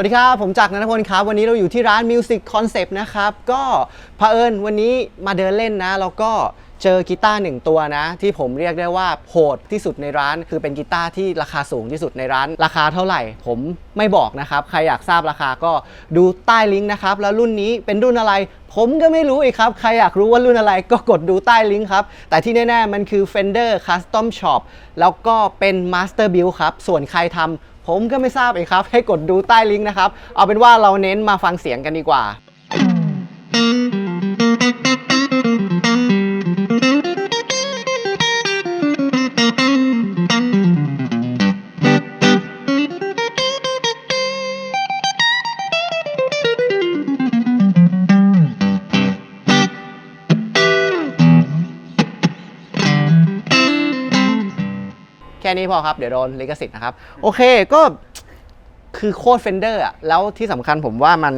วัสดีครับ ผมจักรนันทพลครับ วันนี้เราอยู่ที่ร้าน Music Concept นะครับ ก็เผอิญวันนี้มาเดินเล่นนะ แล้วก็เจอกีตาร์หนึ่งตัวนะ ที่ผมเรียกได้ว่าโหดที่สุดในร้าน คือเป็นกีตาร์ที่ราคาสูงที่สุดในร้าน ราคาเท่าไหร่ ผมไม่บอกนะครับ ใครอยากทราบราคาก็ดูใต้ลิงก์นะครับ แล้วรุ่นนี้เป็นรุ่นอะไร ผมก็ไม่รู้อีกครับ ใครอยากรู้ว่ารุ่นอะไรก็กดดูใต้ลิงก์ครับ แต่ที่แน่ๆมันคือ Fender Custom Shop แล้วก็เป็น Master Build ครับ ส่วนใครทำ ผมก็ไม่ทราบเองครับ ให้กดดูใต้ลิงก์นะครับ เอาเป็นว่าเราเน้นมาฟังเสียงกันดีกว่า ค่นี้พอครับ เดี๋ยวโดนลิขสิทธิ์นะครับ โอเคก็คือโคตรเฟนเดอร์อะแล้วที่สำคัญผมว่ามัน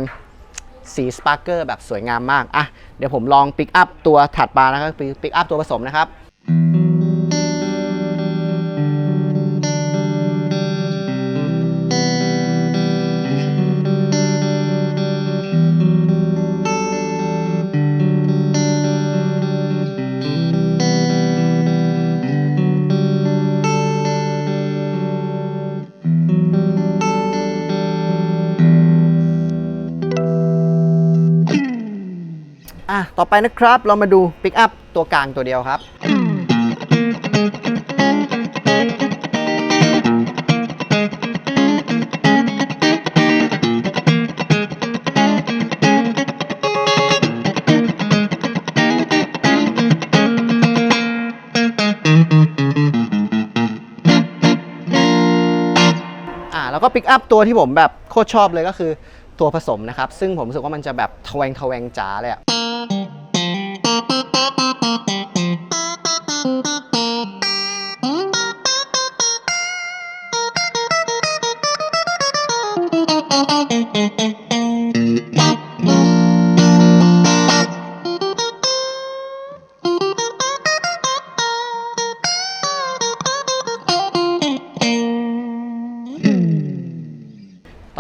สีสปาร์เกอร์แบบสวยงามมาก อะ เดี๋ยวผมลองปิกอัพตัวถัดมานะครับปิกอัพตัวผสมนะครับ ต่อไปนะครับ เรามาดูปิกอัพตัวกลางตัวเดียวครับ อ่าแล้วก็ปิกอัพตัวที่ผมแบบโคตรชอบเลยก็คือตัวผสมนะครับ ซึ่งผมรู้สึกว่ามันจะแบบทแวงทแวงจ๋าเลยอะ ต่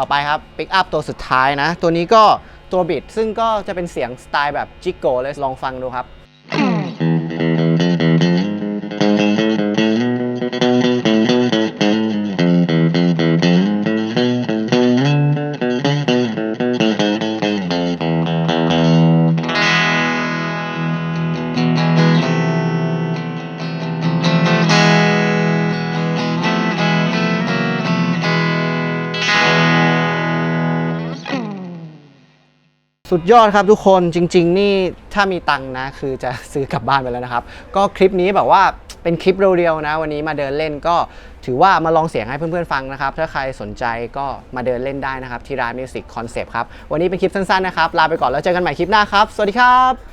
อไปครับปิกอัพตัวสุดท้ายนะ ตัวนี้ก็ตัวบิด ซึ่งก็จะเป็นเสียงสไตล์แบบจิกโกเลยลองฟังดูครับ สุดยอดครับทุกคนจริง ๆ นี่ถ้ามีตังค์นะ คือจะซื้อกลับบ้านไปแล้วนะครับ ก็คลิปนี้แบบว่าเป็นคลิปเรียวๆนะ วันนี้มาเดินเล่นก็ถือว่ามาลองเสียงให้เพื่อนๆฟังนะครับ ถ้าใครสนใจก็มาเดินเล่นได้นะครับ ที่ร้านมิวสิกคอนเซปต์ครับ วันนี้เป็นคลิปสั้นๆนะครับ ลาไปก่อนแล้วเจอกันใหม่คลิปหน้าครับ สวัสดีครับ